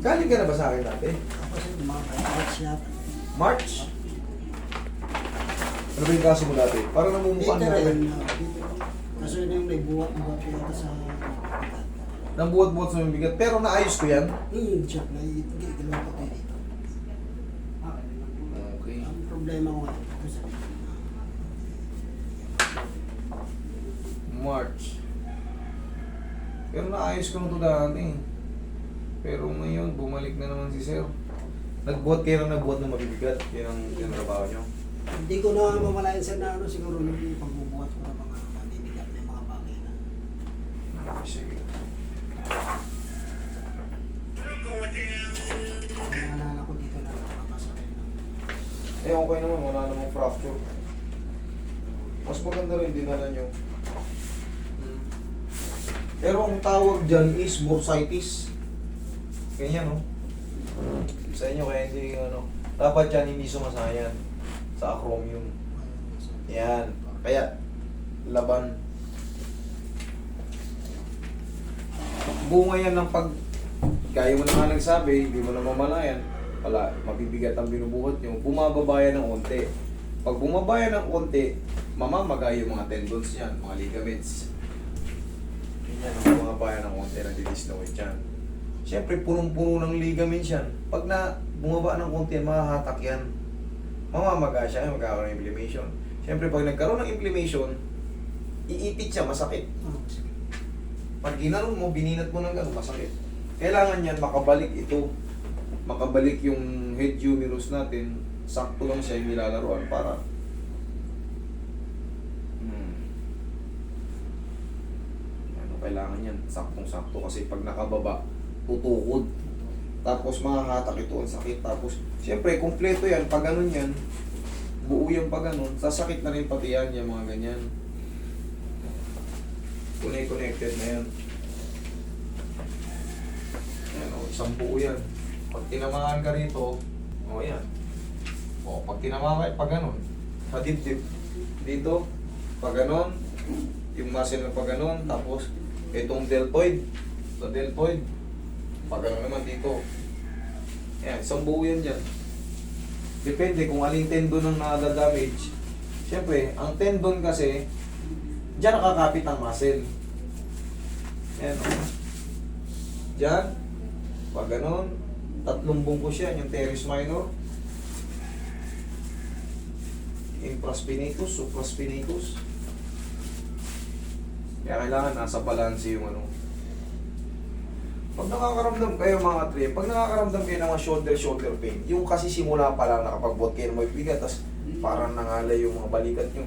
Galing ka na ba sa akin dati? Sa mga kailangan yata. March? Ano ba yung kaso mo dati? Parang namumukhaan Dito mo rin. Kaso yun yung may buwat-buwat yata sa... Nang buhat-buhat sa mga bigat. Pero naayos ko yan. Hmm, check na. Gagalaw ko tayo dito. Okay. Ang problema ko nga. March. Pero naayos ko na ito dati. Pero ngayon, bumalik na naman si Sir. Nagbuhat kayo ng nagbuhat ng mabibigat. Yan ang tinrabaho nyo. Hindi ko na mamalayan sa na ano siguro nung pagbubuhat ko ng mga mabibigat na mga bagay na. Okay, sige. Naalala ko dito na nakakasakay na. Eh, okay naman. Wala namang fracture. Mas maganda rin dinala nyo. Hmm. Pero ang tawag dyan is bursitis. Ganyan, no? Sa inyo, kaya hindi, ano, dapat dyan hindi sumasayan sa acromion. Yan. Kaya, laban. Bunga yan ng pag... Kaya mo na nga nagsabi, hindi mo na mamalayan. Wala, mabibigat ang binubuhat nyo. Bumababa yan ng konti. Pag bumaba yan ng konti, mamamaga yung mga tendons yan, mga ligaments. Yan ang bumaba yan ng konti, nadidislocate yan. Siyempre, punong-puno ng ligaments yan. Pag na bumaba ng konti, mahahatak yan. Mamamaga siya, magkakaroon ng inflammation. Siyempre, pag nagkaroon ng inflammation, iipit siya, masakit. Sige. Pag ginanon mo, bininat mo ng gano'n, masakit. Kailangan yan, makabalik ito. Makabalik yung head humerus natin. Sakto lang siya yung nilalaroan para... Hmm. Ano, kailangan yan. Saktong-sakto kasi pag nakababa, tutukod. Tapos mahahatak ito ang sakit. Tapos, siyempre, kumpleto yan. Pag ganun yan, buo yan pag ganun. Sasakit na rin pati yan, yung mga ganyan. Connect-connected na yan. Yan o, isang buo yan. Pag tinamaan ka rito, o yan. O, pag tinamaan ka, pag ganun. Sa dibdib. Dito, pag ganun, yung muscle na pag ganun, tapos itong deltoid. Sa deltoid, pag ganun naman dito. Yan, isang buo yan dyan. Depende kung aling tendon ang nadadamage. Siyempre, ang tendon kasi, Diyan nakakapit ang muscle. Ayan o. Diyan. Pag ganon, tatlong bungkus yan, yung teres minor. Infraspinatus, supraspinatus. Kaya kailangan nasa balance yung ano. Pag nakakaramdam kayo mga tre, pag nakakaramdam kayo ng mga shoulder-shoulder pain, yung kasi simula pa lang nakapagbuhat kayo ng may bigat, tas parang nangalay yung mga balikat nyo,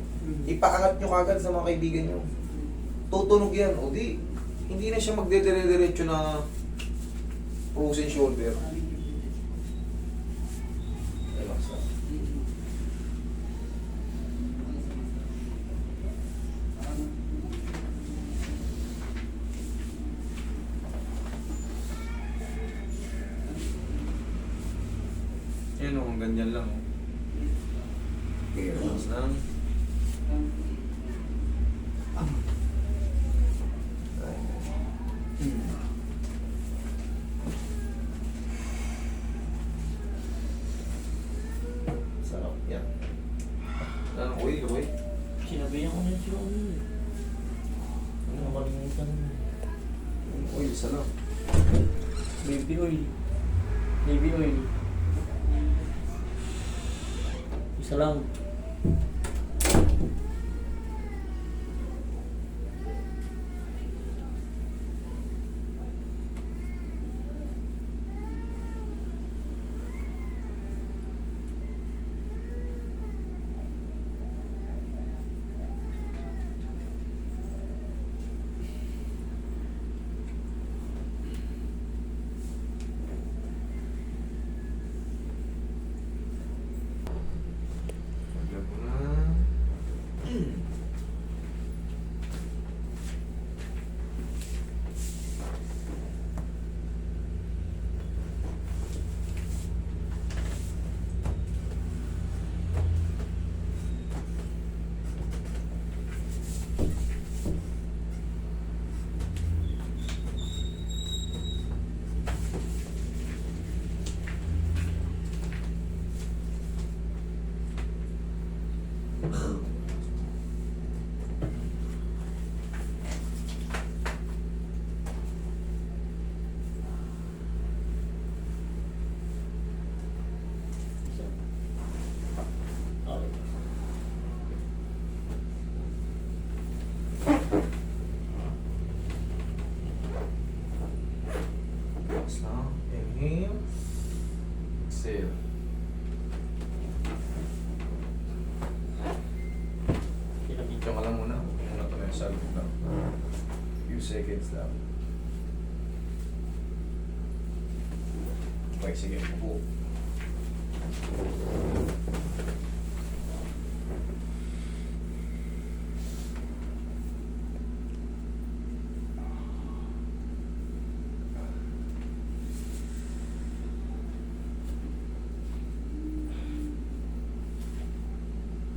ipaangat nyo kagad sa mga kaibigan nyo. Tutunog yan, o di, hindi na siya magdedire-diretso na frozen shoulder. Relax lang. Yan o, ang ganyan lang o. Okay, relax lang. Sarap yan. Ano, oil, oil. Sinabihan ko na siya ano eh. Ano nakalimutan mo? Oil, sarap. Baby oil. Baby oil. Isa lang. Lagyan mo na. Still. Pinakita. Diyan ka lang muna. Muna ito na yung salvo lang. Few seconds lang. Okay, sige. Upo.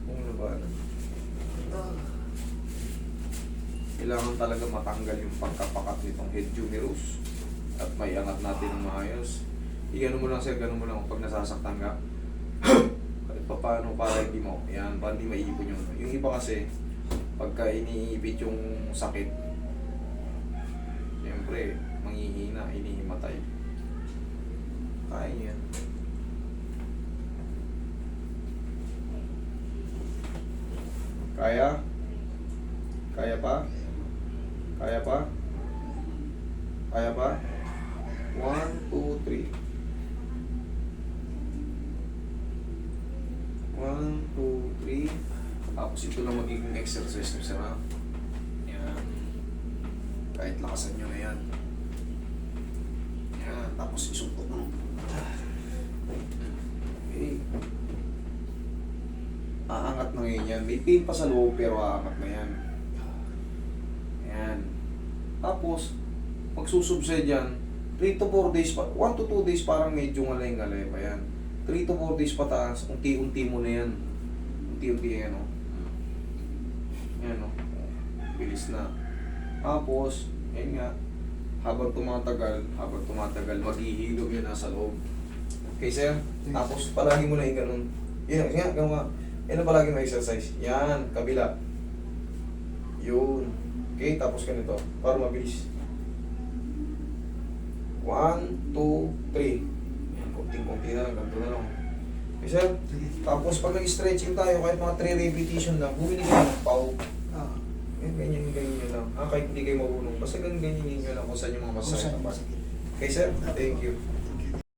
Kung ano ba, ano? Kailangan talaga matanggal yung pagkapakat nitong head humerus at may angat natin ng maayos. Igano mo lang sir, gano'n mo lang pag nasasaktan ka. Kahit pa paano para hindi mo, yan, para hindi maiipon yun. Yung iba kasi, pagka iniipit yung sakit, siyempre, manghihina, inihimatay. Kaya yan. Kaya? Kaya pa? Kaya pa? Kaya pa? One, two, three. One, two, three. Tapos ito lang magiging exercise nyo sana. Yan. Kahit lakasan nyo na yan. Yan. Tapos isumpot mo. Okay. Aangat na ngayon yan. May pain pa sa loob pero aangat na yan. Tapos, magsusubside yan. 3 to 4 days pa. 1 to 2 days parang medyo ngalay-ngalay pa yan. 3 to 4 days pataas. Unti-unti mo na yan. Unti-unti yan, o. Yan, o. Bilis na. Tapos, yan nga. Habang tumatagal, habang tumatagal, maghihilom yun nasa loob. Okay, sir? Tapos, palagi mo na yung ganun. Yan, yan, gawa. Yan ang palagi mo exercise. Yan, kabila. Yun. Okay, tapos ganito. Para mabilis. One, two, three. Yan, kunting-kunti na lang. Ganito na lang. Okay, sir? Tapos pag nag-stretching tayo, kahit mga 3 repetition lang, bumili ka ng pau. Ah, Yan, ganyan, ganyan lang. Ah, kahit hindi kayo marunong. Basta ganyan, ganyan, ganyan lang kung saan yung mga masakit. Okay, sir? Thank you.